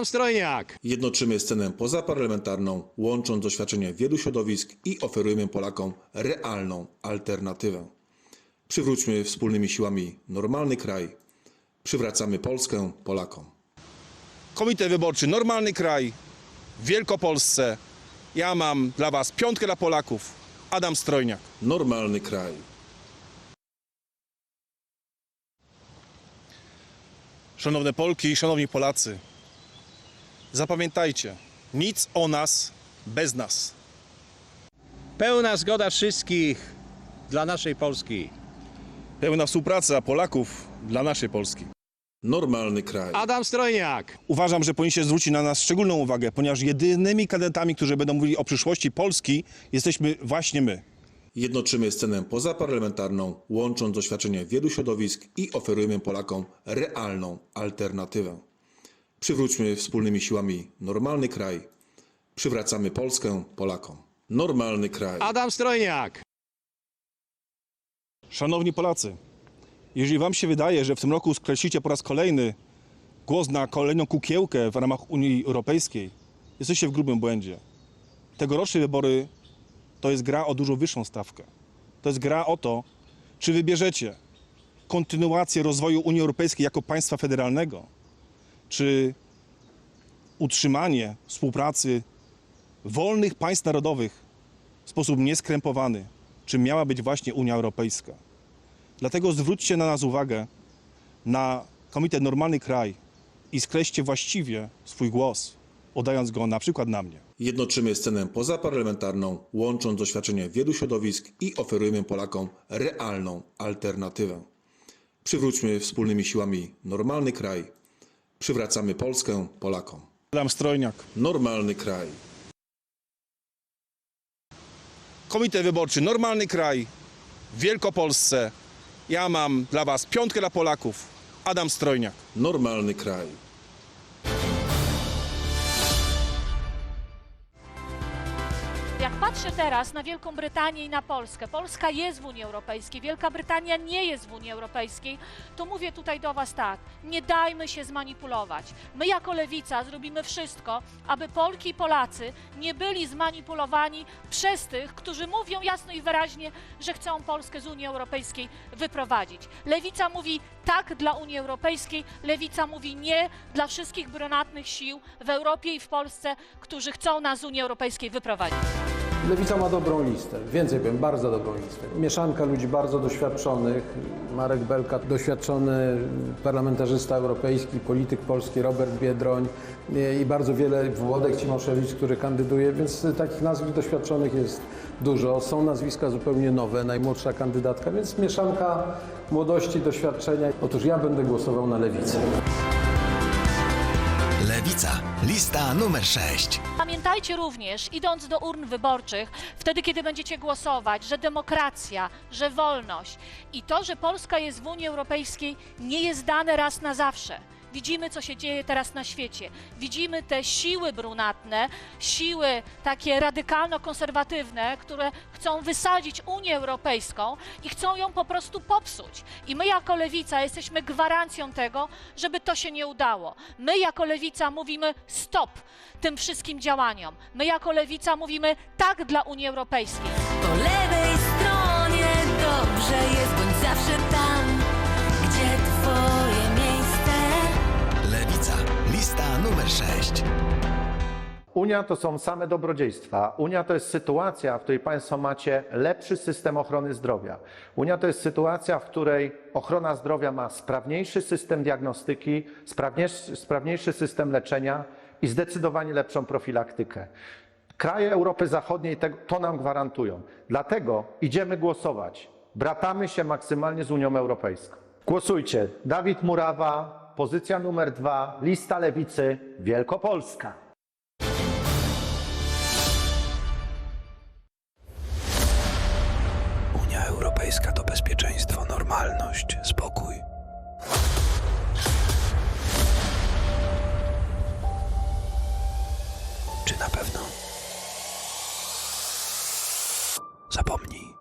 Adam Strojniak. Jednoczymy scenę pozaparlamentarną, łącząc doświadczenie wielu środowisk i oferujemy Polakom realną alternatywę. Przywróćmy wspólnymi siłami normalny kraj. Przywracamy Polskę Polakom. Komitet Wyborczy Normalny Kraj w Wielkopolsce. Ja mam dla Was piątkę dla Polaków. Adam Strojniak. Normalny kraj. Szanowne Polki i szanowni Polacy, zapamiętajcie, nic o nas bez nas. Pełna zgoda wszystkich dla naszej Polski. Pełna współpraca Polaków dla naszej Polski. Normalny kraj. Adam Strojniak. Uważam, że powinniście zwrócić na nas szczególną uwagę, ponieważ jedynymi kandydatami, którzy będą mówili o przyszłości Polski, jesteśmy właśnie my. Jednoczymy scenę pozaparlamentarną, łącząc doświadczenie wielu środowisk i oferujemy Polakom realną alternatywę. Przywróćmy wspólnymi siłami normalny kraj. Przywracamy Polskę Polakom. Normalny kraj. Adam Strojniak. Szanowni Polacy, jeżeli Wam się wydaje, że w tym roku skreślicie po raz kolejny głos na kolejną kukiełkę w ramach Unii Europejskiej, jesteście w grubym błędzie. Tegoroczne wybory to jest gra o dużo wyższą stawkę. To jest gra o to, czy wybierzecie kontynuację rozwoju Unii Europejskiej jako państwa federalnego, czy utrzymanie współpracy wolnych państw narodowych w sposób nieskrępowany, czym miała być właśnie Unia Europejska. Dlatego zwróćcie na nas uwagę, na Komitet Normalny Kraj i skreślcie właściwie swój głos, oddając go na przykład na mnie. Jednoczymy scenę pozaparlamentarną, łącząc doświadczenie wielu środowisk i oferujemy Polakom realną alternatywę. Przywróćmy wspólnymi siłami normalny kraj. Przywracamy Polskę Polakom. Adam Strojniak. Normalny kraj. Komitet Wyborczy Normalny Kraj w Wielkopolsce. Ja mam dla Was piątkę dla Polaków. Adam Strojniak. Normalny kraj. Jak patrzę teraz na Wielką Brytanię i na Polskę, Polska jest w Unii Europejskiej, Wielka Brytania nie jest w Unii Europejskiej, to mówię tutaj do Was tak, nie dajmy się zmanipulować. My jako Lewica zrobimy wszystko, aby Polki i Polacy nie byli zmanipulowani przez tych, którzy mówią jasno i wyraźnie, że chcą Polskę z Unii Europejskiej wyprowadzić. Lewica mówi tak dla Unii Europejskiej, Lewica mówi nie dla wszystkich brunatnych sił w Europie i w Polsce, którzy chcą nas z Unii Europejskiej wyprowadzić. Lewica ma dobrą listę, więcej powiem, bardzo dobrą listę. Mieszanka ludzi bardzo doświadczonych, Marek Belka, doświadczony parlamentarzysta europejski, polityk polski, Robert Biedroń i bardzo wiele, Włodek Cimoszewicz, który kandyduje, więc takich nazwisk doświadczonych jest dużo. Są nazwiska zupełnie nowe, najmłodsza kandydatka, więc mieszanka młodości, doświadczenia. Otóż ja będę głosował na Lewicę. Lewica. Lista numer 6. Pamiętajcie również, idąc do urn wyborczych, wtedy kiedy będziecie głosować, że demokracja, że wolność i to, że Polska jest w Unii Europejskiej, nie jest dane raz na zawsze. Widzimy, co się dzieje teraz na świecie. Widzimy te siły brunatne, siły takie radykalno-konserwatywne, które chcą wysadzić Unię Europejską i chcą ją po prostu popsuć. I my jako lewica jesteśmy gwarancją tego, żeby to się nie udało. My jako lewica mówimy stop tym wszystkim działaniom. My jako lewica mówimy tak dla Unii Europejskiej. Po lewej stronie dobrze jest, bądź zawsze tam, numer 6. Unia to są same dobrodziejstwa. Unia to jest sytuacja, w której Państwo macie lepszy system ochrony zdrowia. Unia to jest sytuacja, w której ochrona zdrowia ma sprawniejszy system diagnostyki, sprawniejszy, sprawniejszy system leczenia i zdecydowanie lepszą profilaktykę. Kraje Europy Zachodniej to nam gwarantują. Dlatego idziemy głosować. Bratamy się maksymalnie z Unią Europejską. Głosujcie. Dawid Murawa, pozycja numer dwa, lista lewicy, Wielkopolska. Unia Europejska to bezpieczeństwo, normalność, spokój. Czy na pewno? Zapomnij.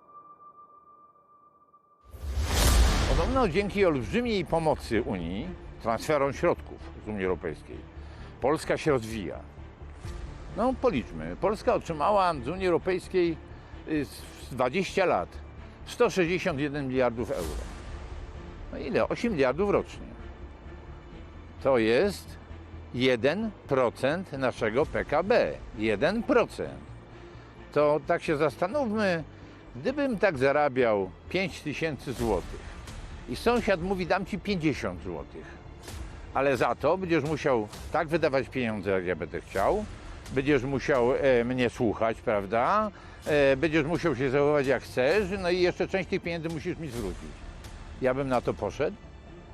Podobno dzięki olbrzymiej pomocy Unii, transferom środków z Unii Europejskiej, Polska się rozwija. No policzmy. Polska otrzymała z Unii Europejskiej y, z 20 lat 161 miliardów euro. No ile? 8 miliardów rocznie. To jest 1% naszego PKB. 1%. To tak się zastanówmy, gdybym tak zarabiał 5 tysięcy złotych i sąsiad mówi dam ci 50 złotych, ale za to będziesz musiał tak wydawać pieniądze, jak ja będę chciał, będziesz musiał e, mnie słuchać, prawda? E, będziesz musiał się zachowywać jak chcesz, no i jeszcze część tych pieniędzy musisz mi zwrócić. Ja bym na to poszedł?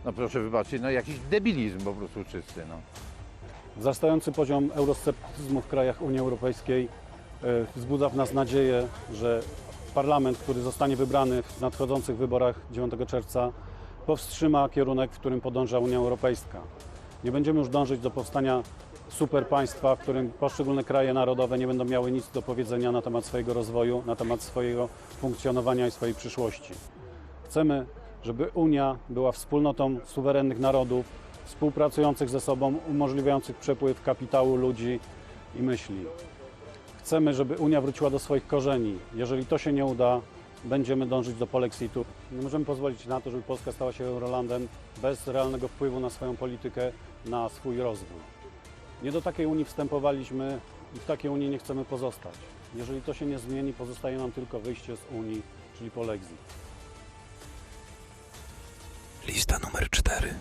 No proszę wybaczyć, no jakiś debilizm po prostu czysty, no. Wzrastający poziom eurosceptycyzmu w krajach Unii Europejskiej e, wzbudza w nas nadzieję, że parlament, który zostanie wybrany w nadchodzących wyborach 9 czerwca, powstrzyma kierunek, w którym podąża Unia Europejska. Nie będziemy już dążyć do powstania super państwa, w którym poszczególne kraje narodowe nie będą miały nic do powiedzenia na temat swojego rozwoju, na temat swojego funkcjonowania i swojej przyszłości. Chcemy, żeby Unia była wspólnotą suwerennych narodów, współpracujących ze sobą, umożliwiających przepływ kapitału, ludzi i myśli. Chcemy, żeby Unia wróciła do swoich korzeni. Jeżeli to się nie uda, będziemy dążyć do polexitu. Nie możemy pozwolić na to, żeby Polska stała się Eurolandem bez realnego wpływu na swoją politykę, na swój rozwój. Nie do takiej Unii wstępowaliśmy i w takiej Unii nie chcemy pozostać. Jeżeli to się nie zmieni, pozostaje nam tylko wyjście z Unii, czyli polexit. Lista numer 4.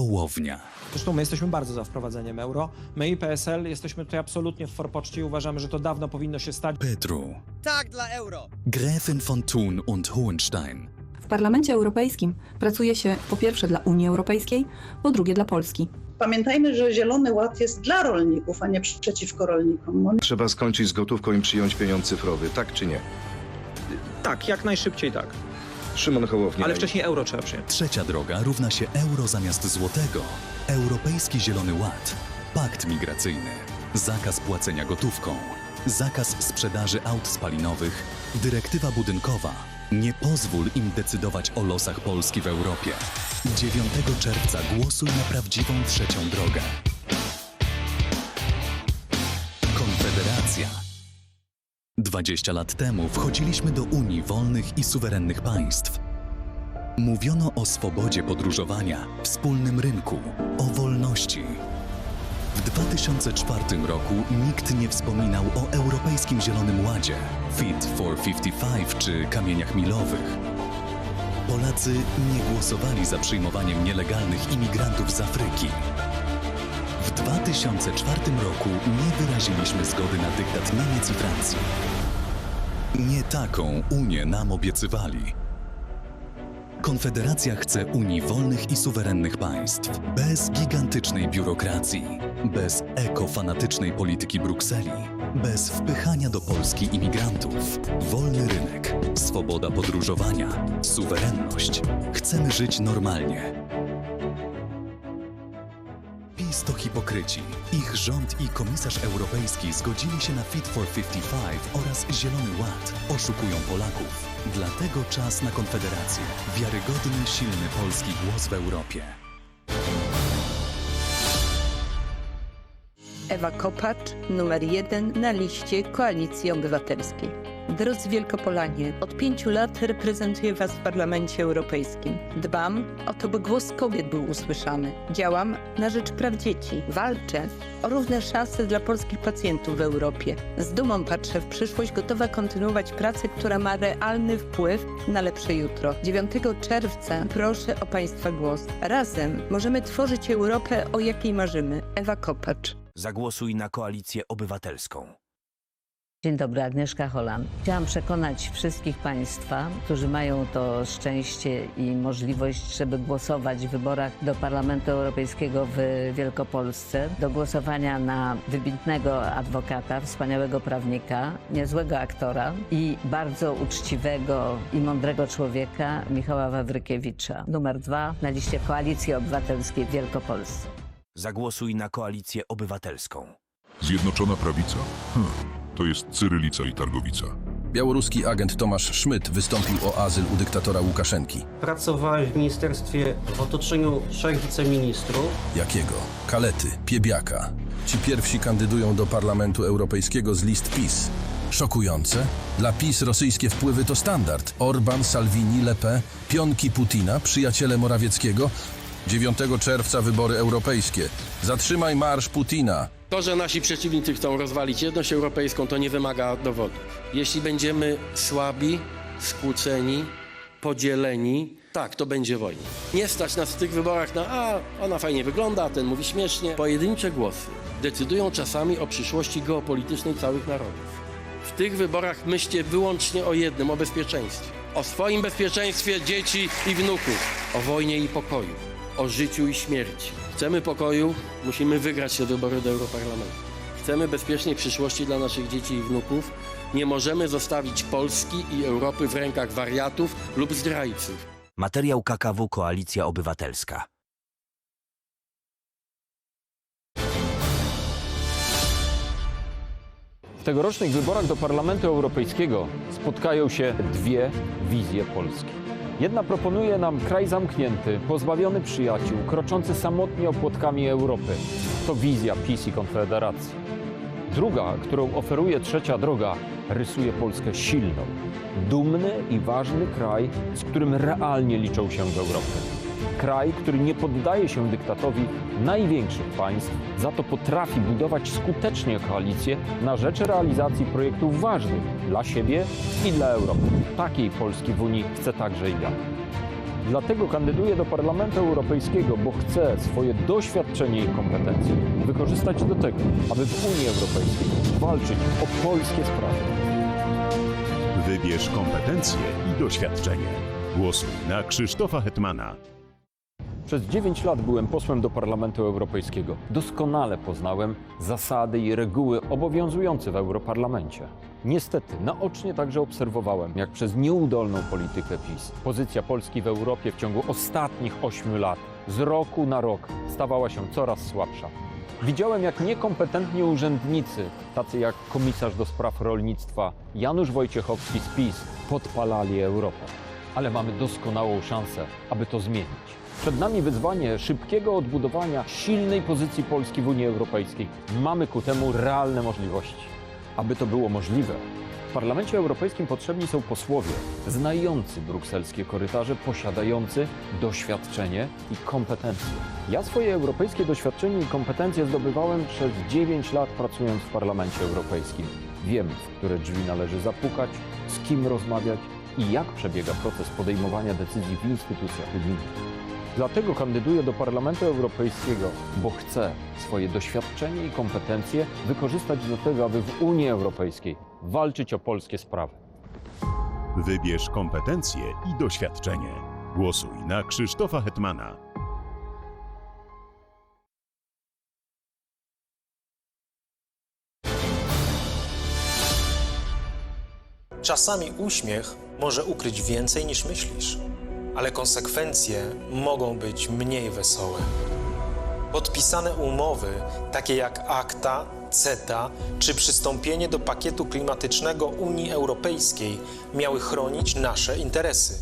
Hołownia. Zresztą my jesteśmy bardzo za wprowadzeniem euro. My i PSL jesteśmy tutaj absolutnie w forpoczcie i uważamy, że to dawno powinno się stać. Petru. Tak dla euro! Gräfin von Thun und Hohenstein. W Parlamencie Europejskim pracuje się po pierwsze dla Unii Europejskiej, po drugie dla Polski. Pamiętajmy, że Zielony Ład jest dla rolników, a nie przeciwko rolnikom. On Trzeba skończyć z gotówką i przyjąć pieniądz cyfrowy, tak czy nie? Tak, jak najszybciej tak. Szymon Hołownia. Ale wcześniej euro trzeba przyjąć. Trzecia droga równa się euro zamiast złotego. Europejski Zielony Ład. Pakt migracyjny. Zakaz płacenia gotówką. Zakaz sprzedaży aut spalinowych. Dyrektywa budynkowa. Nie pozwól im decydować o losach Polski w Europie. 9 czerwca głosuj na prawdziwą trzecią drogę. Konfederacja. 20 lat temu wchodziliśmy do Unii wolnych i suwerennych państw. Mówiono o swobodzie podróżowania, wspólnym rynku, o wolności. W 2004 roku nikt nie wspominał o Europejskim Zielonym Ładzie, Fit for 55 czy kamieniach milowych. Polacy nie głosowali za przyjmowaniem nielegalnych imigrantów z Afryki. W 2004 roku nie wyraziliśmy zgody na dyktat Niemiec i Francji. Nie taką Unię nam obiecywali. Konfederacja chce Unii wolnych i suwerennych państw, bez gigantycznej biurokracji, bez ekofanatycznej polityki Brukseli, bez wpychania do Polski imigrantów. Wolny rynek, swoboda podróżowania, suwerenność. Chcemy żyć normalnie. Hipokryci. Ich rząd i komisarz europejski zgodzili się na Fit for 55 oraz Zielony Ład. Oszukują Polaków. Dlatego czas na Konfederację. Wiarygodny, silny polski głos w Europie. Ewa Kopacz, numer jeden na liście Koalicji Obywatelskiej. Drodzy Wielkopolanie, od pięciu lat reprezentuję Was w Parlamencie Europejskim. Dbam o to, by głos kobiet był usłyszany. Działam na rzecz praw dzieci. Walczę o równe szanse dla polskich pacjentów w Europie. Z dumą patrzę w przyszłość, gotowa kontynuować pracę, która ma realny wpływ na lepsze jutro. 9 czerwca proszę o Państwa głos. Razem możemy tworzyć Europę, o jakiej marzymy. Ewa Kopacz. Zagłosuj na Koalicję Obywatelską. Dzień dobry, Agnieszka Holland. Chciałam przekonać wszystkich Państwa, którzy mają to szczęście i możliwość, żeby głosować w wyborach do Parlamentu Europejskiego w Wielkopolsce, do głosowania na wybitnego adwokata, wspaniałego prawnika, niezłego aktora i bardzo uczciwego i mądrego człowieka, Michała Wawrykiewicza. Numer dwa na liście Koalicji Obywatelskiej w Wielkopolsce. Zagłosuj na Koalicję Obywatelską. Zjednoczona Prawica? Hm, to jest Cyrylica i Targowica. Białoruski agent Tomasz Szmyt wystąpił o azyl u dyktatora Łukaszenki. Pracowałem w ministerstwie w otoczeniu trzech wiceministrów. Jakiego? Kalety, Piebiaka. Ci pierwsi kandydują do Parlamentu Europejskiego z list PiS. Szokujące? Dla PiS rosyjskie wpływy to standard. Orban, Salvini, Le Pen, pionki Putina, przyjaciele Morawieckiego. 9 czerwca wybory europejskie. Zatrzymaj marsz Putina. To, że nasi przeciwnicy chcą rozwalić jedność europejską, to nie wymaga dowodów. Jeśli będziemy słabi, skłóceni, podzieleni, tak, to będzie wojna. Nie stać nas w tych wyborach na a, ona fajnie wygląda, ten mówi śmiesznie. Pojedyncze głosy decydują czasami o przyszłości geopolitycznej całych narodów. W tych wyborach myślcie wyłącznie o jednym, o bezpieczeństwie. O swoim bezpieczeństwie dzieci i wnuków, o wojnie i pokoju, o życiu i śmierci. Chcemy pokoju, musimy wygrać te wybory do Europarlamentu. Chcemy bezpiecznej przyszłości dla naszych dzieci i wnuków. Nie możemy zostawić Polski i Europy w rękach wariatów lub zdrajców. Materiał KKW Koalicja Obywatelska. W tegorocznych wyborach do Parlamentu Europejskiego spotkają się dwie wizje Polski. Jedna proponuje nam kraj zamknięty, pozbawiony przyjaciół, kroczący samotnie opłotkami Europy. To wizja PiS i Konfederacji. Druga, którą oferuje trzecia droga, rysuje Polskę silną, dumny i ważny kraj, z którym realnie liczą się w Europie. Kraj, który nie poddaje się dyktatowi największych państw, za to potrafi budować skutecznie koalicje na rzecz realizacji projektów ważnych dla siebie i dla Europy. Takiej Polski w Unii chce także i ja. Dlatego kandyduję do Parlamentu Europejskiego, bo chcę swoje doświadczenie i kompetencje wykorzystać do tego, aby w Unii Europejskiej walczyć o polskie sprawy. Wybierz kompetencje i doświadczenie. Głosuj na Krzysztofa Hetmana. Przez 9 lat byłem posłem do Parlamentu Europejskiego. Doskonale poznałem zasady i reguły obowiązujące w Europarlamencie. Niestety, naocznie także obserwowałem, jak przez nieudolną politykę PiS pozycja Polski w Europie w ciągu ostatnich 8 lat, z roku na rok, stawała się coraz słabsza. Widziałem, jak niekompetentni urzędnicy, tacy jak komisarz do spraw rolnictwa Janusz Wojciechowski z PiS, podpalali Europę. Ale mamy doskonałą szansę, aby to zmienić. Przed nami wyzwanie szybkiego odbudowania silnej pozycji Polski w Unii Europejskiej. Mamy ku temu realne możliwości. Aby to było możliwe, w Parlamencie Europejskim potrzebni są posłowie znający brukselskie korytarze, posiadający doświadczenie i kompetencje. Ja swoje europejskie doświadczenie i kompetencje zdobywałem przez 9 lat pracując w Parlamencie Europejskim. Wiem, w które drzwi należy zapukać, z kim rozmawiać i jak przebiega proces podejmowania decyzji w instytucjach unijnych. Dlatego kandyduję do Parlamentu Europejskiego, bo chcę swoje doświadczenie i kompetencje wykorzystać do tego, aby w Unii Europejskiej walczyć o polskie sprawy. Wybierz kompetencje i doświadczenie. Głosuj na Krzysztofa Hetmana. Czasami uśmiech może ukryć więcej niż myślisz, ale konsekwencje mogą być mniej wesołe. Podpisane umowy, takie jak ACTA, CETA czy przystąpienie do pakietu klimatycznego Unii Europejskiej, miały chronić nasze interesy.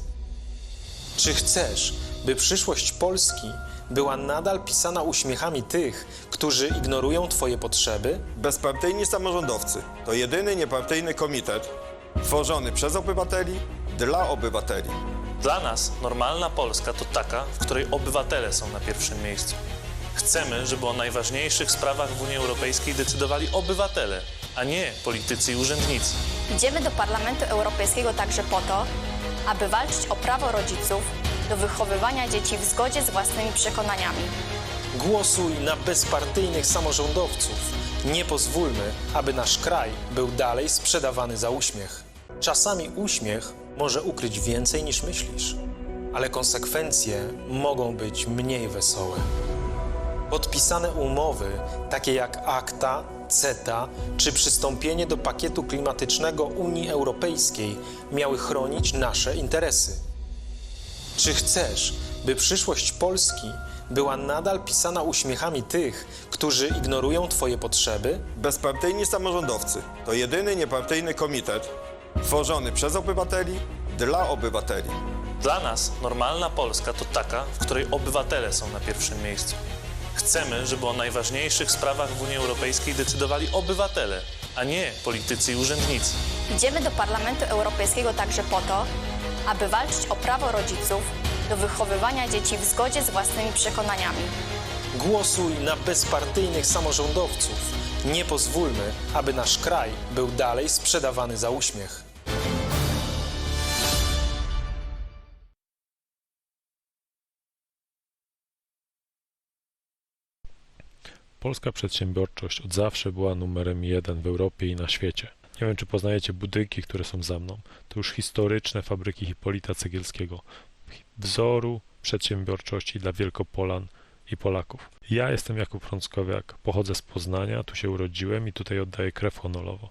Czy chcesz, by przyszłość Polski była nadal pisana uśmiechami tych, którzy ignorują Twoje potrzeby? Bezpartyjni samorządowcy to jedyny niepartyjny komitet tworzony przez obywateli dla obywateli. Dla nas normalna Polska to taka, w której obywatele są na pierwszym miejscu. Chcemy, żeby o najważniejszych sprawach w Unii Europejskiej decydowali obywatele, a nie politycy i urzędnicy. Idziemy do Parlamentu Europejskiego także po to, aby walczyć o prawo rodziców do wychowywania dzieci w zgodzie z własnymi przekonaniami. Głosuj na bezpartyjnych samorządowców. Nie pozwólmy, aby nasz kraj był dalej sprzedawany za uśmiech. Czasami uśmiech może ukryć więcej niż myślisz, ale konsekwencje mogą być mniej wesołe. Podpisane umowy, takie jak ACTA, CETA czy przystąpienie do pakietu klimatycznego Unii Europejskiej, miały chronić nasze interesy. Czy chcesz, by przyszłość Polski była nadal pisana uśmiechami tych, którzy ignorują Twoje potrzeby? Bezpartyjni samorządowcy to jedyny niepartyjny komitet tworzony przez obywateli, dla obywateli. Dla nas normalna Polska to taka, w której obywatele są na pierwszym miejscu. Chcemy, żeby o najważniejszych sprawach w Unii Europejskiej decydowali obywatele, a nie politycy i urzędnicy. Idziemy do Parlamentu Europejskiego także po to, aby walczyć o prawo rodziców do wychowywania dzieci w zgodzie z własnymi przekonaniami. Głosuj na bezpartyjnych samorządowców. Nie pozwólmy, aby nasz kraj był dalej sprzedawany za uśmiech. Polska przedsiębiorczość od zawsze była numerem jeden w Europie i na świecie. Nie wiem, czy poznajecie budynki, które są za mną. To już historyczne fabryki Hipolita Cegielskiego. Wzoru przedsiębiorczości dla Wielkopolan i Polaków. Ja jestem Jakub Frąckowiak, pochodzę z Poznania, tu się urodziłem i tutaj oddaję krew honorowo.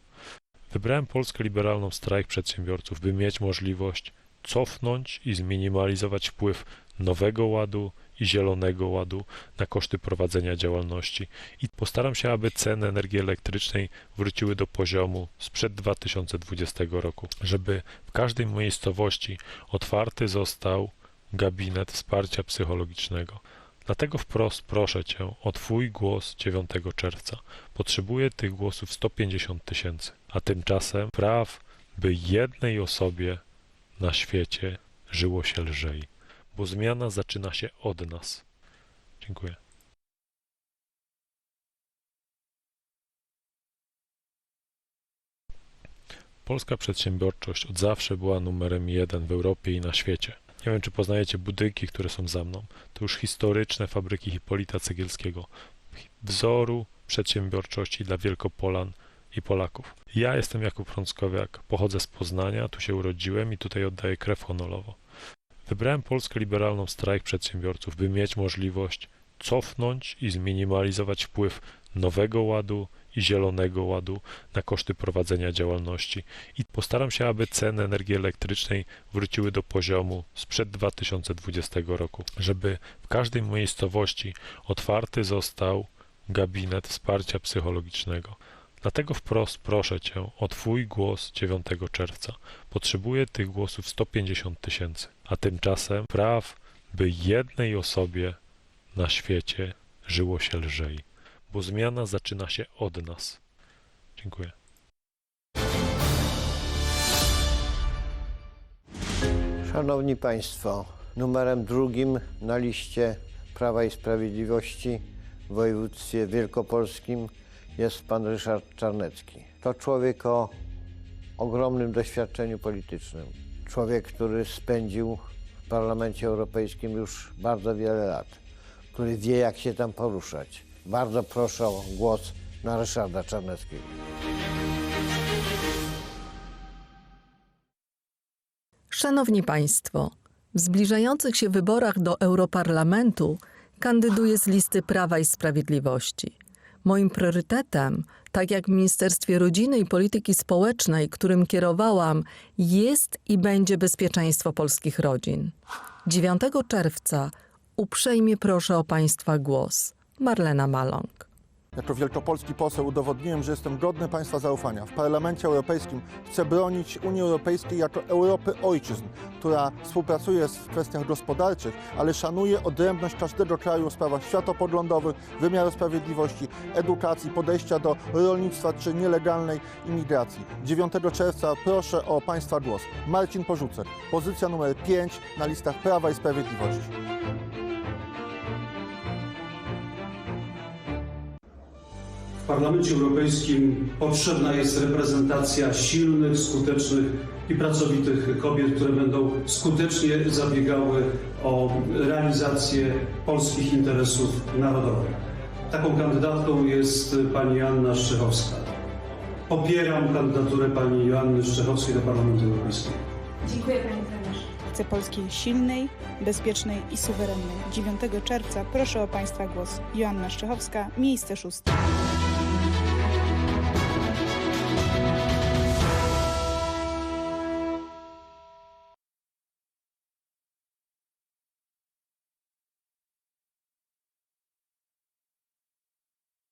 Wybrałem Polskę Liberalną Strajk Przedsiębiorców, by mieć możliwość cofnąć i zminimalizować wpływ Nowego Ładu i Zielonego Ładu na koszty prowadzenia działalności i postaram się, aby ceny energii elektrycznej wróciły do poziomu sprzed 2020 roku, żeby w każdej miejscowości otwarty został gabinet wsparcia psychologicznego. Dlatego wprost proszę Cię o Twój głos 9 czerwca. Potrzebuję tych głosów 150 tysięcy, a tymczasem praw, by jednej osobie na świecie żyło się lżej, bo zmiana zaczyna się od nas. Dziękuję. Polska przedsiębiorczość od zawsze była numerem jeden w Europie i na świecie. Nie wiem, czy poznajecie budynki, które są za mną. To już historyczne fabryki Hipolita Cegielskiego. Wzoru przedsiębiorczości dla Wielkopolan i Polaków. Ja jestem Jakub Frąckowiak, pochodzę z Poznania, tu się urodziłem i tutaj oddaję krew honorowo. Wybrałem Polskę Liberalną Strajk Przedsiębiorców, by mieć możliwość cofnąć i zminimalizować wpływ Nowego Ładu Zielonego Ładu na koszty prowadzenia działalności i postaram się, aby ceny energii elektrycznej wróciły do poziomu sprzed 2020 roku, żeby w każdej miejscowości otwarty został gabinet wsparcia psychologicznego. Dlatego wprost proszę Cię o Twój głos 9 czerwca. Potrzebuję tych głosów 150 tysięcy, a tymczasem praw, by jednej osobie na świecie żyło się lżej, bo zmiana zaczyna się od nas. Dziękuję. Szanowni Państwo, numerem drugim na liście Prawa i Sprawiedliwości w województwie wielkopolskim jest pan Ryszard Czarnecki. To człowiek o ogromnym doświadczeniu politycznym. Człowiek, który spędził w Parlamencie Europejskim już bardzo wiele lat, który wie, jak się tam poruszać. Bardzo proszę o głos na Ryszarda Czarneckiego. Szanowni Państwo, w zbliżających się wyborach do Europarlamentu kandyduję z listy Prawa i Sprawiedliwości. Moim priorytetem, tak jak w Ministerstwie Rodziny i Polityki Społecznej, którym kierowałam, jest i będzie bezpieczeństwo polskich rodzin. 9 czerwca uprzejmie proszę o Państwa głos. Marlena Maląg. Jako wielkopolski poseł udowodniłem, że jestem godny Państwa zaufania. W Parlamencie Europejskim chcę bronić Unii Europejskiej jako Europy ojczyzn, która współpracuje w kwestiach gospodarczych, ale szanuje odrębność każdego kraju w sprawach światopoglądowych, wymiaru sprawiedliwości, edukacji, podejścia do rolnictwa czy nielegalnej imigracji. 9 czerwca proszę o Państwa głos. Marcin Porzucek, pozycja numer 5 na listach Prawa i Sprawiedliwości. W Parlamencie Europejskim potrzebna jest reprezentacja silnych, skutecznych i pracowitych kobiet, które będą skutecznie zabiegały o realizację polskich interesów narodowych. Taką kandydatką jest pani Joanna Szczechowska. Popieram kandydaturę pani Joanny Szczechowskiej do Parlamentu Europejskiego. Dziękuję Panie Premierze. Chcę Polski silnej, bezpiecznej i suwerennej. 9 czerwca proszę o Państwa głos. Joanna Szczechowska, miejsce szóste.